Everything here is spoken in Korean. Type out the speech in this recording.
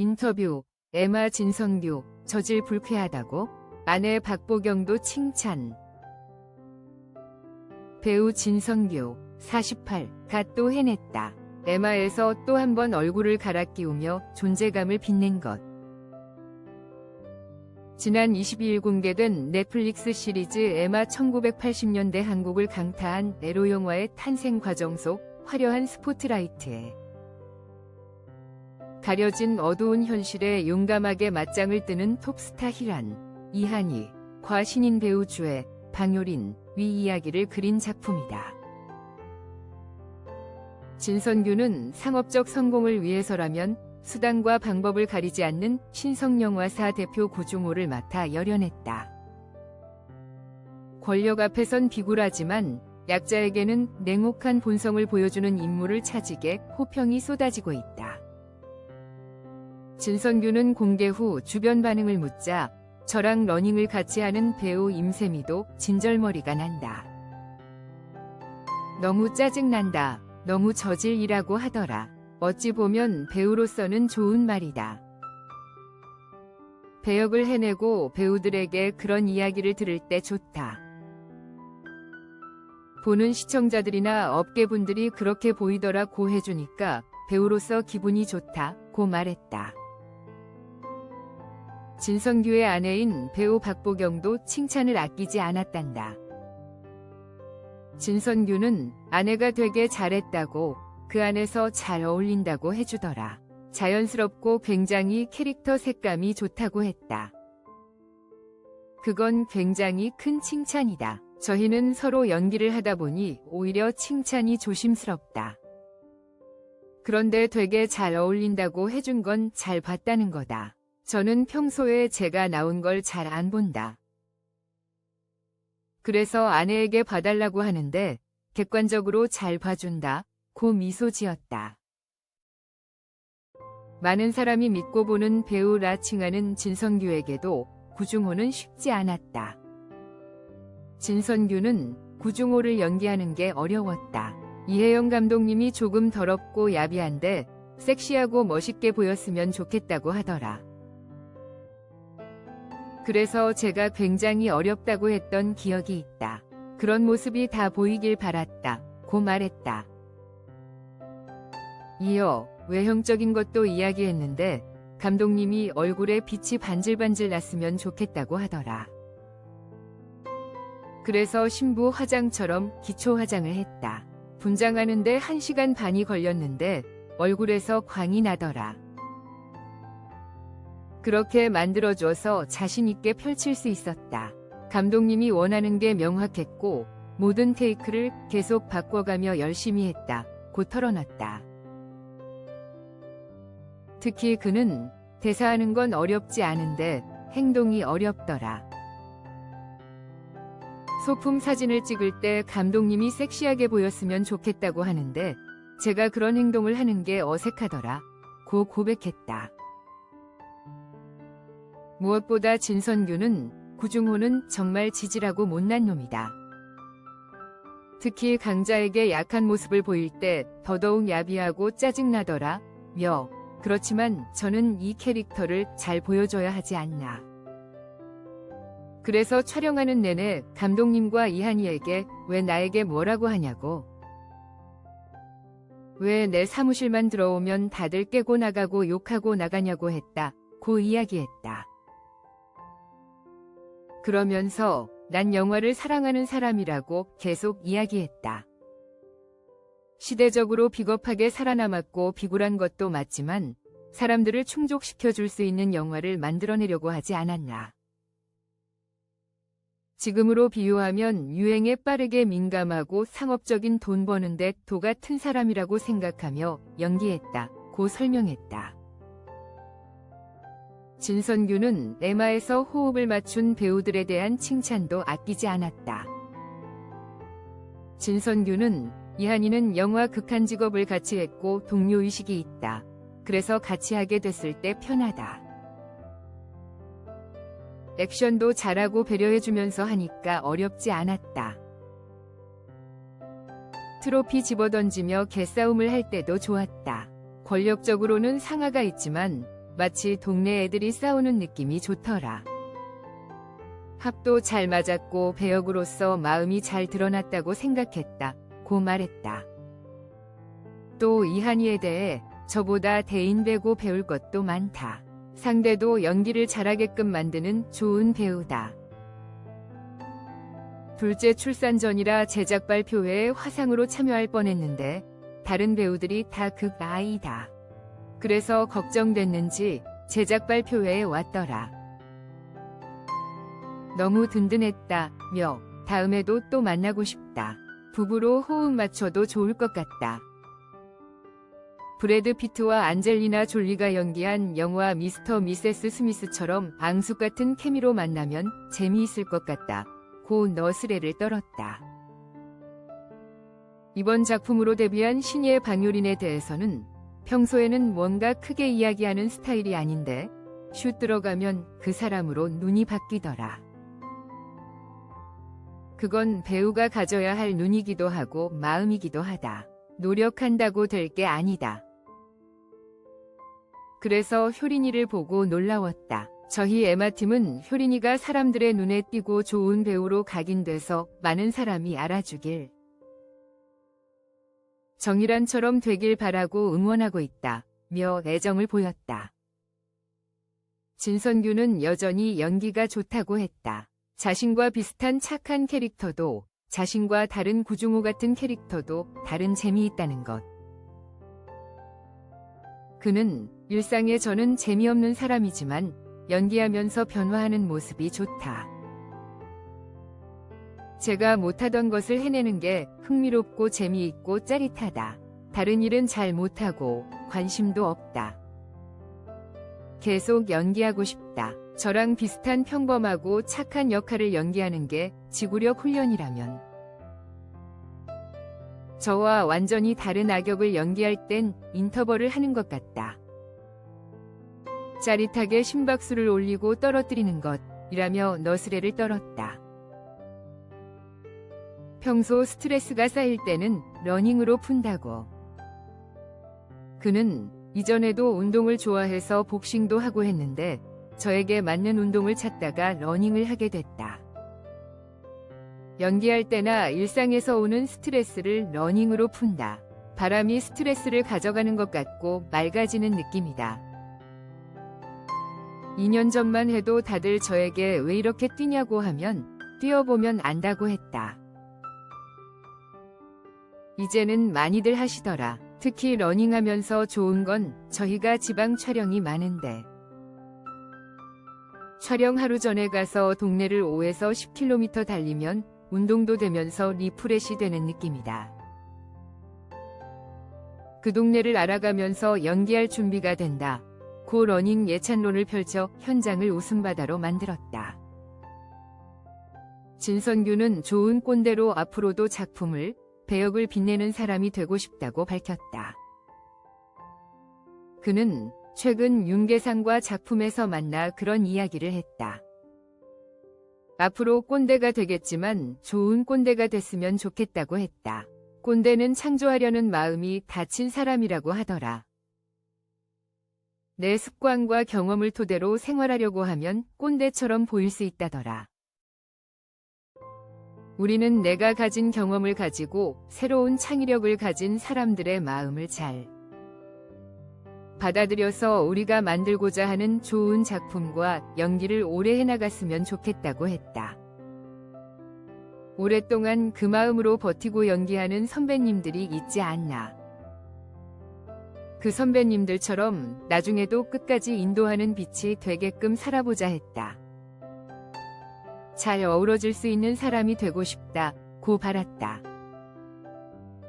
인터뷰 에마 진선규 저질 불쾌하다고 아내 박보경도 칭찬 배우 진선규 48가 또 해냈다. 에마에서 또 한 번 얼굴을 갈아 끼우며 존재감을 빛낸 것. 지난 22일 공개된 넷플릭스 시리즈 에마 1980년대 한국을 강타한 에로 영화의 탄생 과정 속 화려한 스포트라이트에 가려진 어두운 현실에 용감하게 맞짱을 뜨는 톱스타 희란, 이한희, 과 신인 배우 주애, 방효린, 위 이야기를 그린 작품이다. 진선규는 상업적 성공을 위해서라면 수단과 방법을 가리지 않는 신성영화사 대표 고종호를 맡아 열연했다. 권력 앞에선 비굴하지만 약자에게는 냉혹한 본성을 보여주는 인물을 차지게 호평이 쏟아지고 있다. 진선규는 공개 후 주변 반응을 묻자 저랑 러닝을 같이 하는 배우 임세미도 진절머리가 난다. 너무 짜증난다. 너무 저질이라고 하더라. 어찌 보면 배우로서는 좋은 말이다. 배역을 해내고 배우들에게 그런 이야기를 들을 때 좋다. 보는 시청자들이나 업계분들이 그렇게 보이더라 고 해주니까 배우로서 기분이 좋다. 고 말했다. 진성규의 아내인 배우 박보경도 칭찬을 아끼지 않았단다. 진선규는 아내가 되게 잘했다고 그 안에서 잘 어울린다고 해주더라. 자연스럽고 굉장히 캐릭터 색감이 좋다고 했다. 그건 굉장히 큰 칭찬이다. 저희는 서로 연기를 하다 보니 오히려 칭찬이 조심스럽다. 그런데 되게 잘 어울린다고 해준 건 잘 봤다는 거다. 저는 평소에 제가 나온 걸 잘 안 본다. 그래서 아내에게 봐달라고 하는데 객관적으로 잘 봐준다. 고 미소 지었다. 많은 사람이 믿고 보는 배우라 칭하는 진성규에게도 구중호는 쉽지 않았다. 진선규는 구중호를 연기하는 게 어려웠다. 이혜영 감독님이 조금 더럽고 야비한데 섹시하고 멋있게 보였으면 좋겠다고 하더라. 그래서 제가 굉장히 어렵다고 했던 기억이 있다. 그런 모습이 다 보이길 바랐다. 고 말했다. 이어 외형적인 것도 이야기했는데 감독님이 얼굴에 빛이 반질반질 났으면 좋겠다고 하더라. 그래서 신부 화장처럼 기초 화장을 했다. 분장하는데 1시간 반이 걸렸는데 얼굴에서 광이 나더라. 그렇게 만들어줘서 자신있게 펼칠 수 있었다. 감독님이 원하는 게 명확했고 모든 테이크를 계속 바꿔가며 열심히 했다. 고 털어놨다. 특히 그는 대사하는 건 어렵지 않은데 행동이 어렵더라. 소품 사진을 찍을 때 감독님이 섹시하게 보였으면 좋겠다고 하는데 제가 그런 행동을 하는 게 어색하더라. 고 고백했다. 무엇보다 진선규는 구중호는 정말 지질하고 못난 놈이다. 특히 강자에게 약한 모습을 보일 때 더더욱 야비하고 짜증나더라. 며 그렇지만 저는 이 캐릭터를 잘 보여줘야 하지 않나. 그래서 촬영하는 내내 감독님과 이한이에게 왜 나에게 뭐라고 하냐고. 왜 내 사무실만 들어오면 다들 깨고 나가고 욕하고 나가냐고 했다. 고 이야기했다. 그러면서 난 영화를 사랑하는 사람이라고 계속 이야기했다. 시대적으로 비겁하게 살아남았고 비굴한 것도 맞지만 사람들을 충족시켜 줄 수 있는 영화를 만들어내려고 하지 않았나. 지금으로 비유하면 유행에 빠르게 민감하고 상업적인 돈 버는 데 도 같은 사람이라고 생각하며 연기했다. 고 설명했다. 진선규는 에마에서 호흡을 맞춘 배우들에 대한 칭찬도 아끼지 않았다. 진선규는 이한이는 영화 극한 직업을 같이 했고 동료의식이 있다. 그래서 같이 하게 됐을 때 편하다. 액션도 잘하고 배려해주면서 하니까 어렵지 않았다. 트로피 집어던지며 개싸움을 할 때도 좋았다. 권력적으로는 상하가 있지만 마치 동네 애들이 싸우는 느낌이 좋더라. 합도 잘 맞았고 배역으로서 마음이 잘 드러났다고 생각했다. 고 말했다. 또 이한이에 대해 저보다 대인배고 배울 것도 많다. 상대도 연기를 잘하게끔 만드는 좋은 배우다. 둘째 출산 전이라 제작 발표회에 화상으로 참여할 뻔했는데 다른 배우들이 다 극 아이다. 그래서 걱정됐는지 제작 발표회에 왔더라. 너무 든든했다. 며 다음에도 또 만나고 싶다. 부부로 호흡 맞춰도 좋을 것 같다. 브래드 피트와 안젤리나 졸리가 연기한 영화 미스터 미세스 스미스처럼 앙숙 같은 케미로 만나면 재미있을 것 같다. 고 너스레를 떨었다. 이번 작품으로 데뷔한 신예 방요린에 대해서는 평소에는 뭔가 크게 이야기하는 스타일이 아닌데 슛 들어가면 그 사람으로 눈이 바뀌더라. 그건 배우가 가져야 할 눈이기도 하고 마음이기도 하다. 노력한다고 될 게 아니다. 그래서 효린이를 보고 놀라웠다. 저희 에마팀은 효린이가 사람들의 눈에 띄고 좋은 배우로 각인돼서 많은 사람이 알아주길. 정일환처럼 되길 바라고 응원하고 있다. 며 애정을 보였다. 진선규는 여전히 연기가 좋다고 했다. 자신과 비슷한 착한 캐릭터도 자신과 다른 구중호 같은 캐릭터도 다른 재미있다는 것. 그는 일상에 저는 재미없는 사람이지만 연기하면서 변화하는 모습이 좋다. 제가 못하던 것을 해내는 게 흥미롭고 재미있고 짜릿하다. 다른 일은 잘 못하고 관심도 없다. 계속 연기하고 싶다. 저랑 비슷한 평범하고 착한 역할을 연기하는 게 지구력 훈련이라면 저와 완전히 다른 악역을 연기할 땐 인터벌을 하는 것 같다. 짜릿하게 심박수를 올리고 떨어뜨리는 것이라며 너스레를 떨었다. 평소 스트레스가 쌓일 때는 러닝으로 푼다고. 그는 이전에도 운동을 좋아해서 복싱도 하고 했는데 저에게 맞는 운동을 찾다가 러닝을 하게 됐다. 연기할 때나 일상에서 오는 스트레스를 러닝으로 푼다. 바람이 스트레스를 가져가는 것 같고 맑아지는 느낌이다. 2년 전만 해도 다들 저에게 왜 이렇게 뛰냐고 하면 뛰어보면 안다고 했다. 이제는 많이들 하시더라. 특히 러닝하면서 좋은 건 저희가 지방 촬영이 많은데. 촬영 하루 전에 가서 동네를 5에서 10km 달리면 운동도 되면서 리프레시 되는 느낌이다. 그 동네를 알아가면서 연기할 준비가 된다. 고 러닝 예찬론을 펼쳐 현장을 웃음바다로 만들었다. 진선규는 좋은 꼰대로 앞으로도 작품을 배역을 빛내는 사람이 되고 싶다고 밝혔다. 그는 최근 윤계상과 작품에서 만나 그런 이야기를 했다. 앞으로 꼰대가 되겠지만 좋은 꼰대가 됐으면 좋겠다고 했다. 꼰대는 창조하려는 마음이 다친 사람이라고 하더라. 내 습관과 경험을 토대로 생활하려고 하면 꼰대처럼 보일 수 있다더라. 우리는 내가 가진 경험을 가지고 새로운 창의력을 가진 사람들의 마음을 잘 받아들여서 우리가 만들고자 하는 좋은 작품과 연기를 오래 해나갔으면 좋겠다고 했다. 오랫동안 그 마음으로 버티고 연기하는 선배님들이 있지 않나. 그 선배님들처럼 나중에도 끝까지 인도하는 빛이 되게끔 살아보자 했다. 잘 어우러질 수 있는 사람이 되고 싶다. 고 바랐다.